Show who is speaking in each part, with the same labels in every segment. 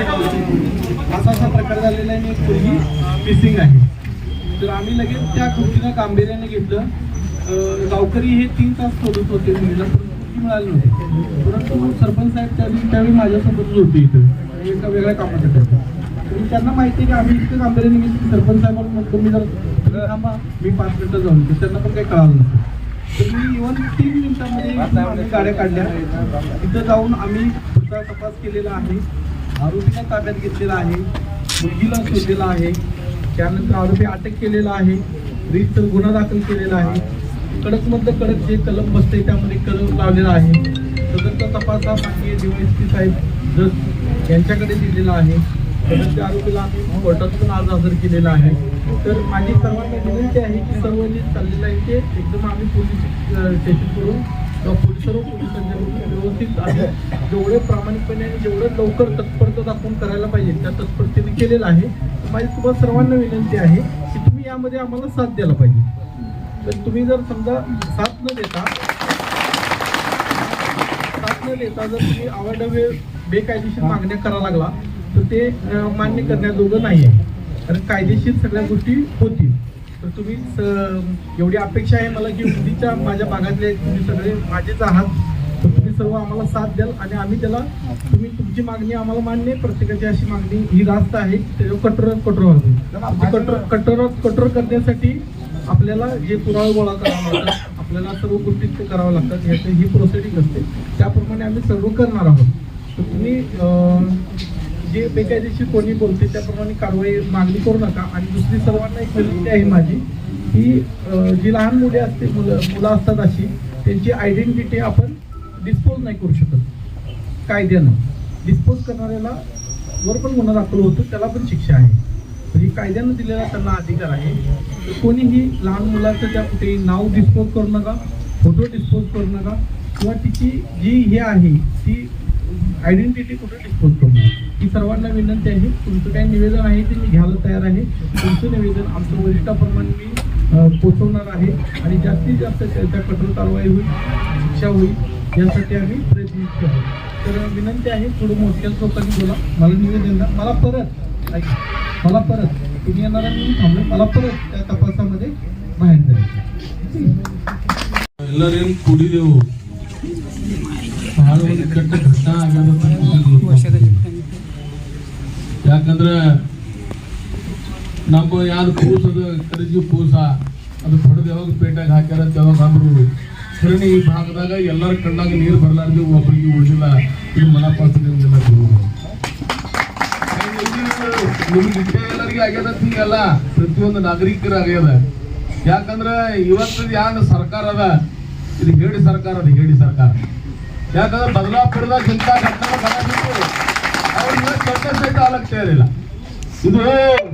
Speaker 1: असा असा प्रकार झालेला आहे. मी एक मुलगी मिसिंग आहे. तर आम्ही लगेच त्या गोष्टीनं गांभीर्याने घेतलं. गावकरी हे तीन तास शोधत होते. मुलीला मिळाली नव्हती. परंतु सरपंच साहेब त्यावेळी त्यावेळी माझ्यासोबतच होते इथं. एका वेगळ्या कामासाठी तर त्यांना माहिती आहे की आम्ही इतकं गांभीर्याने घेतलं सरपंच साहेबांना म्हणतो मी जर थांबा. मी पाच मिनिटं जाऊन त्यांना पण काही कळालं नव्हतं तर मी इव्हन तीन मिनिटांमध्ये आम्ही गाड्या काढल्या. तिथं जाऊन आम्ही पुढचा तपास केलेला आहे. आरोपीने ताब्यात घेतलेला आहे. मुलगीला शोधलेला आहे. त्यानंतर आरोपी अटक केलेला आहे. रीतसर गुन्हा दाखल केलेला आहे. कडक मधलं कडक जे कलम बसते त्यामध्ये कलम लावलेला आहे. सदरचा तपास हा माननीय डीवायसपी साहेब जस यांच्याकडे दिलेला आहे. सदरच्या आरोपीला आम्ही कोर्टात पण आज हजर केलेला आहे. तर माझी सर्वांना विनंती आहे की सर्व जे चाललेलं आहे ते एकदम आम्ही पोलीस स्टेशन करून किंवा पोलीस सर्व व्यवस्थित आहे. जेवढे प्रामाणिकपणे आणि जेवढं लवकर तत्परता दाखवून करायला पाहिजे त्या तत्परतेने केलेलं आहे. माझी तुम्हाला सर्वांना विनंती आहे की तुम्ही यामध्ये आम्हाला साथ द्यायला पाहिजे. तर तुम्ही जर समजा साथ न देता साथ न देता जर तुम्ही आवाडवे बेकायदेशीर मागण्या करायला लागला तर ते मान्य करण्याजोगं नाही आहे कारण कायदेशीर सगळ्या गोष्टी होतील. तुम्ही स- एवढी अपेक्षा आहे मला की उदीच्या माझ्या भागातले तुम्ही सगळे माझेच आहात. तर तुम्ही सर्व आम्हाला साथ द्याल आणि आम्ही त्याला तुम्ही तुमची मागणी आम्हाला मान्य आहे. प्रत्येकाची अशी मागणी ही रास्त आहे. त्याच्यावर कठोर म्हणजे कठोर व्हावी. कठोर करण्यासाठी आपल्याला जे पुरावे गोळा करावा लागतात आपल्याला सर्व गोष्टी ते कराव्या लागतात. याची ही प्रोसिडिंग असते. त्याप्रमाणे आम्ही सर्व करणार आहोत. तर तुम्ही जे बेकायदेशीर कोणी बोलते त्याप्रमाणे कारवाई मागणी करू नका. आणि दुसरी सर्वांना एक विनंती आहे माझी की जी लहान मुले असते मुलं मुलं असतात अशी त्यांची आयडेंटिटी आपण डिस्पोज नाही करू शकत. कायद्यानं. डिस्पोज करणाऱ्याला वर पण गुन्हा दाखल होतो त्याला पण शिक्षा आहे. म्हणजे ही कायद्यानं दिलेला त्यांना अधिकार आहे. तर कोणीही लहान मुलाचं त्या कुठेही नाव डिस्पोज करू नका फोटो डिस्पोज करू नका किंवा तिची जी हे आहे ती आयडेंटिटी कुठे डिस्पोज करू नका. ही सर्वांना विनंती आहे. तुमचं काही निवेदन आहे ते मी घ्यायला तयार आहे. तुमचं निवेदन आमचं वरिष्ठाप्रमाणे मी पोचवणार आहे. आणि जास्तीत जास्त त्याच्या कठोर कारवाई होईल शिक्षा होईल यासाठी आम्ही प्रयत्न करतो तर विनंती आहे थोडं मोठ्या लोकांनी बोला. मला निवेदन द्या. मला परत मला परत. तुम्ही येणारा मी थांबलो मला परत त्या तपासामध्ये बाहेर जायचं
Speaker 2: पुढे देऊ घटना ಯಾಕಂದ್ರೆ ನಮ್ಮ ಯಾರು ಕೂಸದ ಅದು ಕರಿಜಿ ಪೂಸ ಅದು ಹೊಡೆದು ಯಾವಾಗ ಪೇಟಾಗ ಹಾಕ್ಯಾರ ಯಾವಾಗ ಅಂದ್ರು ಸರಣಿ ಈ ಭಾಗದಾಗ ಎಲ್ಲರ ಕಣ್ಣಾಗ ನೀರು ಬರಲಾರ್ದು ಒಬ್ಬರಿಗೆ ಉಳಿದಿಲ್ಲ. ಇದು ಮನ ಪಾಸ್ತಿ ನಿಮ್ಗೆ ಎಲ್ಲರಿಗೆ ಆಗ್ಯದ ಹಿಂಗಲ್ಲ ಪ್ರತಿಯೊಂದು ನಾಗರಿಕರ ಆಗ್ಯದ. ಯಾಕಂದ್ರ ಇವತ್ತು ಯಾವ ಸರ್ಕಾರ ಅದ, ಇದು ಹೇಳಿ ಸರ್ಕಾರ, ಅದ ಹೇಳಿ ಸರ್ಕಾರ. ಯಾಕಂದ್ರೆ ಬದಲಾಪುರದಾಗ ಇಂಥ ಘಟನೆ ಆಲಕ್ ತಯಾರಿಲ್ಲ ಇದು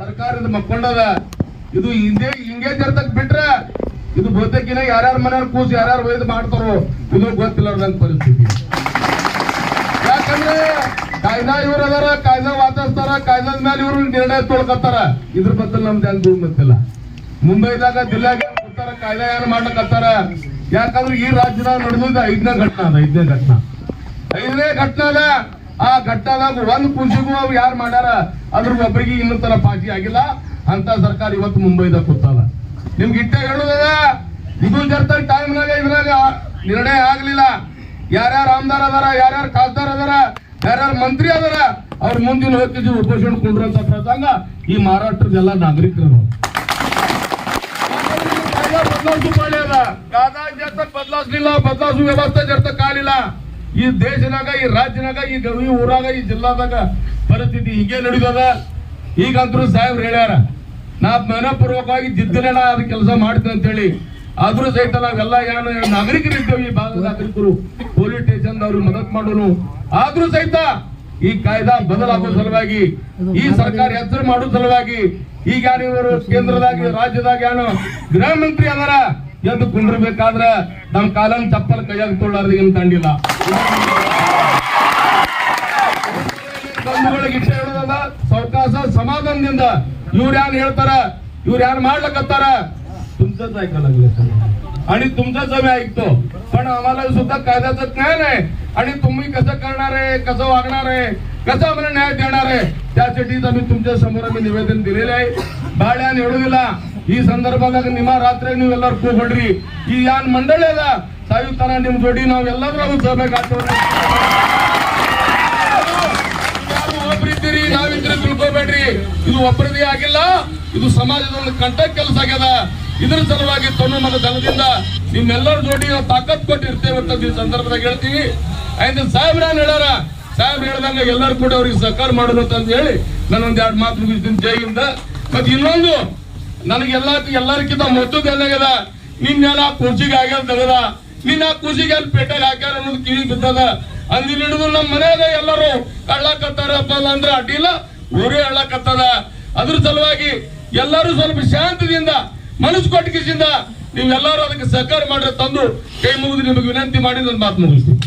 Speaker 2: ಸರ್ಕಾರದ ಮಕ್ಕೊಂಡದ ಇದು ಹಿಂದೆ ಹಿಂಗೆ ಜರ್ತಕ್ ಬಿಟ್ರೆ ಇದು ಬಹುತೇಕಿನ ಯಾರ್ಯಾರ ಮನೆಯವ್ರ ಕೂಸಿ ಯಾರ್ಯಾರು ಒಯ್ದು ಮಾಡ್ತಾರೋ ಇದು ಗೊತ್ತಿಲ್ಲದಂತ ಪರಿಸ್ಥಿತಿ ಯಾಕಂದ್ರೆ ಕಾಯ್ದಾ ಇವ್ರ ಅದಾರ ಕಾಯ್ದಾ ವಾದಿಸ್ತಾರ ಕಾಯ್ದಾದ ಮೇಲೆ ಇವ್ರು ನಿರ್ಣಯ ತೊಳ್ಕೊತಾರ ಇದ್ರ ಬದಲು ನಮ್ದು ಹೆಂಗ್ ಗೊತ್ತಿಲ್ಲ ಮುಂಬೈದಾಗ ಜಿಲ್ಲೆಗೆ ಕೊಡ್ತಾರ ಕಾಯ್ದಾ ಏನ್ ಮಾಡ್ಲಕತ್ತಾರ ಯಾಕಂದ್ರೆ ಈ ರಾಜ್ಯದಾಗ ನಡೆದ ಐದನೇ ಘಟನಾ ಅದ, ಐದನೇ ಘಟನಾ. ಐದನೇ ಘಟನಾ ಅದ. ಆ ಘಟ್ಟದಾಗ ಒಂದ್ ಕುಸಿಗೂ ಅವ್ ಯಾರು ಮಾಡ್ಯಾರ? ಅದ್ರ ಒಬ್ಬರಿಗೆ ಇನ್ನೂ ತರ ಪಾಟಿ ಆಗಿಲ್ಲ. ಅಂತ ಸರ್ಕಾರ ಇವತ್ತು ಮುಂಬೈದಾಗ ಕೂತದ. ನಿಮ್ಗೆ ಇಟ್ಟೆ ಹೇಳುದದ? ಇದು ಜರ್ತ ಟೈಮ್ನಾಗ ಇದ್ರಾಗ ನಿರ್ಣಯ ಆಗ್ಲಿಲ್ಲ. ಯಾರ್ಯಾರು ಆಮದಾರ್ ಅದಾರ, ಯಾರ್ಯಾರು ಖಾಸದಾರ್ ಅದಾರ, ಯಾರ್ಯಾರು ಮಂತ್ರಿ ಅದಾರ, ಅವ್ರ ಮುಂದಿನ ಹೋಗಿ ಉಪೋಷಣೆ ಕುಂಡ್ರಂತ ಪ್ರಸಂಗ ಈ ಮಹಾರಾಷ್ಟ್ರದ ಎಲ್ಲ ನಾಗರಿಕರು ಬದಲಾವಣೆ ಮಾಡಿ ಅದ ವ್ಯವಸ್ಥೆ ಜರ್ತ ಕಾಲಿಲ್ಲ ಈ ದೇಶನಾಗ, ಈ ರಾಜ್ಯನಾಗ, ಈ ಈ ಊರಾಗ, ಈ ಜಿಲ್ಲಾದಾಗ ಪರಿಸ್ಥಿತಿ ಹೀಗೆ ನಡೀತದ. ಈಗಂತರೂ ಸಾಹೇಬ್ರು ಹೇಳ್ಯಾರ, ನಾ ಮನಪೂರ್ವಕವಾಗಿ ಜಿದ್ದನೇಣ ಅದ್ ಕೆಲಸ ಮಾಡ್ತೀನಿ ಅಂತೇಳಿ. ಆದ್ರೂ ಸಹಿತ ನಾವೆಲ್ಲ ಏನು ನಾಗರಿಕರಿದ್ದೇವೆ ಈ ಭಾಗದ ನಾಗರಿಕರು. ಪೊಲೀಸ್ ಸ್ಟೇಷನ್ ಅವ್ರಿಗೆ ಮದತ್ ಮಾಡೋನು. ಆದ್ರೂ ಸಹಿತ ಈ ಕಾಯ್ದಾ ಬದಲಾಗೋ ಸಲುವಾಗಿ, ಈ ಸರ್ಕಾರ ಹೆಸರು ಮಾಡೋ ಸಲುವಾಗಿ, ಈಗ ಇವರು, ಕೇಂದ್ರದಾಗ, ರಾಜ್ಯದಾಗ ಏನು, ಗೃಹ ಮಂತ್ರಿ ಅದರ ಎದ್ದು ಕುಂಡ್ರಬೇಕಾದ್ರ ನಮ್ಮ ಕಾಲನ್ ಚಪ್ಪಲ್ ಕೈಯಾಗ ತೊಳ್ಳಾರ್ದು ಏನ್ ತಂಡಿಲ್ಲ ಬಂಧುಗಳಿಗೆ ಇಷ್ಟ ಹೇಳೋದಲ್ಲ ಸಾವಕಾಶ ಸಮಾಧಾನದಿಂದ ಇವ್ರು ಯಾರು ಹೇಳ್ತಾರ ಇವ್ರು ಯಾರು ಮಾಡ್ಲಕತ್ತಾರ तुमचंच ऐकायला लागले सर आणि तुमचंच आम्ही ऐकतो पण आम्हाला सुद्धा कायद्याचं ज्ञान आहे आणि तुम्ही कसं करणार आहे कसं वागणार आहे कसं आम्हाला न्याय देणार आहे त्यासाठीच आम्ही तुमच्या समोर आम्ही निवेदन दिलेले आहे ಬಾಳ್ಯಾನ್ ಹೇಳುದಿಲ್ಲ ಈ ಸಂದರ್ಭದಾಗ ನಿಮ್ಮ ರಾತ್ರಿ ನೀವೆಲ್ಲರೂ ಕೂಗೊಡ್ರಿ. ಈ ಯಾನ್ ಮಂಡಳಿ ಅದ ಸಾಯುತ್ತಾನ ನಿಮ್ ಜೋಡಿ ನಾವೆಲ್ಲರೂ ಯಾರು ಒಬ್ರಿದ್ದೀರಿ ನಾವಿದ್ರೆ ತಿಳ್ಕೊಬೇಡ್ರಿ. ಇದು ಒಬ್ಬರದೇ ಆಗಿಲ್ಲ, ಇದು ಸಮಾಜದ ಒಂದು ಕಂಟ ಕೆಲಸ ಆಗ್ಯದ. ಇದ್ರ ಸಲುವಾಗಿ ತನ್ನ ಮನ ದಲದಿಂದ ನಿಮ್ಮೆಲ್ಲರ ಜೋಡಿ ನಾವು ತಾಕತ್ ಕೊಟ್ಟಿರ್ತೇವೆ ಅಂತ ಈ ಸಂದರ್ಭದಾಗ ಹೇಳ್ತೀವಿ. ಆಯ್ತು ಸಾಹೇಬ್ರ ಹೇಳಾರ ಸಾಹೇಬ್ ಹೇಳ್ದಂಗ ಎಲ್ಲರೂ ಕೂಡ ಅವ್ರಿಗೆ ಸಹಕಾರ ಮಾಡೋದು ಅಂತ ಹೇಳಿ ನಾನು ಎರಡು ಮಾತು ಮುಗಿಸ್ತೀನಿ. ಜೈಯಿಂದ ಮತ್ತೆ ಇನ್ನೊಂದು ನನಗೆ ಎಲ್ಲ ಎಲ್ಲರಿಗಿಂತ ಮೊತ್ತದ ಗಲ್ಲಗದ ನಿನ್ನೆಲ್ಲ ಕುರ್ಚಿಗೆ ಹಾಕ್ಯಾರ ತೆಗದ ನಿನ್ನ ಕುರ್ಚಿಗೆ ಅಲ್ಲಿ ಪೇಟೆಗೆ ಹಾಕ್ಯಾರ ಅನ್ನೋದು ಕಿವಿ ಬಿದ್ದದ. ಅಂದಿನ ಹಿಡಿದು ನಮ್ಮ ಮನೆಯಾಗ ಎಲ್ಲರೂ ಕಳ್ಳಕತ್ತಾರಪ್ಪ ಅಂದ್ರೆ ಅಡ್ಡಿಲ್ಲ ಊರೇ ಹೇಳಕತ್ತದ ಅದ್ರ ಸಲುವಾಗಿ ಎಲ್ಲರೂ ಸ್ವಲ್ಪ ಶಾಂತದಿಂದ, ಮನಸ್ಸು ಕೊಟ್ಟಿಗೆಸಿಂದ ನೀವೆಲ್ಲರೂ ಅದಕ್ಕೆ ಸಹಕಾರ ಮಾಡ್ರೆ ತಂದು ಕೈ ಮುಗಿದು ನಿಮಗೆ ವಿನಂತಿ ಮಾಡಿ ನನ್ನ ಮಾತು ಮುಗಿಸ್ತೀನಿ.